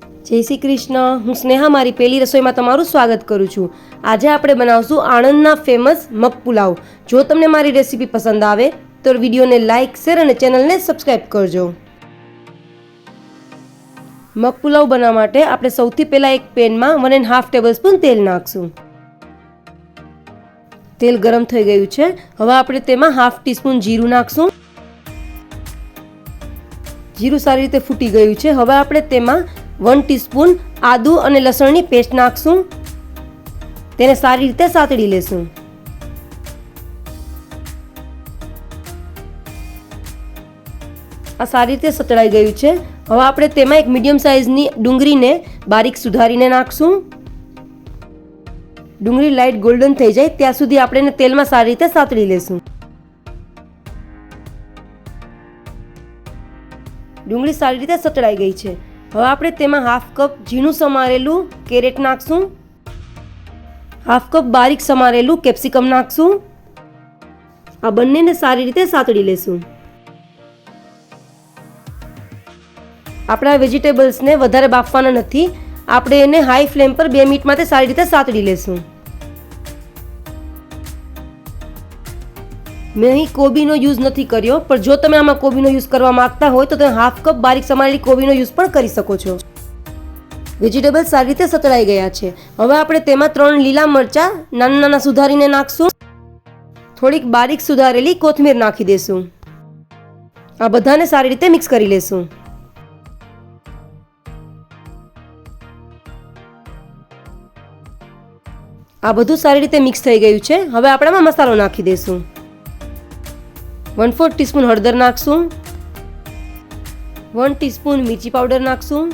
જય શ્રી કૃષ્ણ. હું સ્નેહા, મારી પહેલી રસોઈમાં તમારું સ્વાગત કરું છું. આજે આપણે બનાવશું આણંદના ફેમસ મગ પુલાવ. જો તમને મારી રેસીપી પસંદ આવે, તો વિડીયોને લાઇક શેર અને ચેનલને સબસ્ક્રાઈબ કરજો. મગ પુલાવ બનાવવા માટે આપણે સૌથી પહેલાં એક પેનમાં one and half tablespoon તેલ નાખશું. તેલ ગરમ થઈ ગયું છે. હવે આપણે તેમાં હાફ ટીસ્પૂન જીરું નાખશું. જીરું સારી રીતે ફૂટી ગયું છે. હવે આપણે તેમાં વન ટીસ્પૂન આદુ અને લસણની પેસ્ટ નાખશું. તેને સારી રીતે સાતડી લેશું. આ સારી રીતે સતળાઈ ગયું છે. હવે આપણે તેમાં એક મીડિયમ સાઇઝની ડુંગળીને બારીક સુધારીને નાખશું. ડુંગળી લાઇટ ગોલ્ડન થઈ જાય ત્યાં સુધી આપણે એને તેલમાં સારી રીતે સાતળી લેશું. ડુંગળી સારી રીતે સતળાઈ ગઈ છે. હવે આપણે તેમાં હાફ કપ ઝીણું સમારેલું કેરેટ નાખશું. હાફ કપ બારીક સમારેલું કેપ્સિકમ નાખશું. આ બંનેને સારી રીતે સાતળી લેશું. આપણા વેજીટેબલ્સને વધારે બાફવાના નથી. આપણે એને હાઈ ફ્લેમ પર બે મિનિટ માટે સારી રીતે સાતળી લેશું. મેં અહીં કોબીનો યુઝ નથી કર્યો, પણ જો તમે આમાં કોબીનો યુઝ કરવા માંગતા હોય તો તમે હાફ કપ બારીક સમારેલી કોબીનો યુઝ પણ કરી શકો છો. વેજીટેબલ સારી રીતે સતળાઈ ગયા છે. હવે આપણે તેમાં ત્રણ લીલા મરચાં નાના નાના સુધારીને નાખશું. થોડીક બારીક સુધારેલી કોથમીર નાખી દેશું. આ બધાને સારી રીતે મિક્સ કરી લેશું. આ બધું સારી રીતે મિક્સ થઈ ગયું છે. હવે આપણામાં મસાલો નાખી દઈશું વન ફોર્થ ટીસ્પૂન હળદર નાખશું. વન ટીસ્પૂન મિર્ચી પાવડર નાખશું.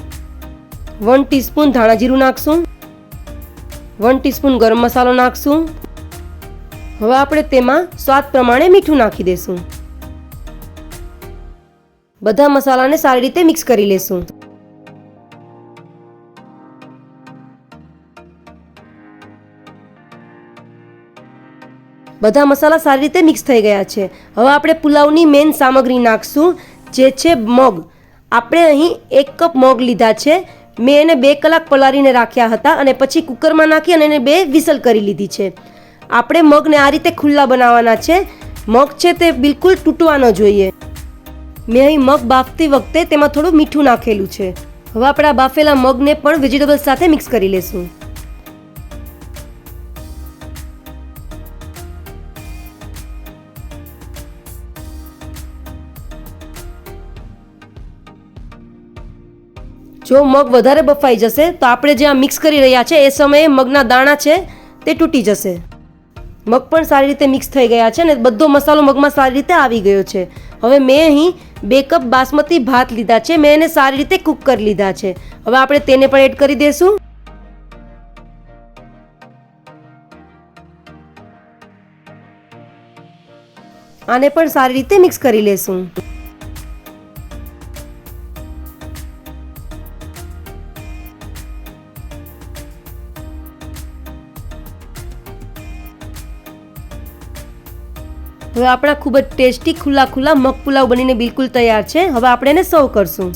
વન ટીસ્પૂન ધાણા જીરું નાખશું. વન ટીસ્પૂન ગરમ મસાલો નાખશું. હવે આપણે તેમાં સ્વાદ પ્રમાણે મીઠું નાખી દઈશું બધા મસાલાને સારી રીતે મિક્સ કરી લેશું. બધા મસાલા સારી રીતે મિક્સ થઈ ગયા છે. હવે આપણે પુલાવની મેઇન સામગ્રી નાખશું, જે છે મગ. આપણે અહીં એક કપ મગ લીધા છે. મેં એને બે કલાક પલાળીને રાખ્યા હતા અને પછી કુકરમાં નાખી અને એને બે વિસલ કરી લીધી છે. આપણે મગને આ રીતે ખુલ્લા બનાવવાના છે. મગ છે તે બિલકુલ તૂટવા ન જોઈએ. મેં અહીં મગ બાફતી વખતે તેમાં થોડું મીઠું નાખેલું છે. હવે આપણે બાફેલા મગને પણ વેજીટેબલ્સ સાથે મિક્સ કરી લેશું. જો મગ વધારે બફાઈ જશે, તો આપણે જે આ મિક્સ કરી રહ્યા છે, એ સમયે મગના દાણા છે, તે તૂટી જશે. મગ પણ સારી રીતે મિક્સ થઈ ગયા છે ને બધો મસાલો મગમાં સારી રીતે આવી ગયો છે. હવે મેં અહીં બે કપ બાસમતી ભાત લીધા છે, મેં એને સારી રીતે કૂક કરી લીધા છે. હવે આપણે તેને પણ એડ કરી દઈશું આને પણ સારી રીતે મિક્સ કરી લેશું. હવે આપણા ખૂબ જ ટેસ્ટી ખુલ્લા ખુલ્લા મગ પુલાવ બનીને બિલકુલ તૈયાર છે. હવે આપણે એને સર્વ કરશું.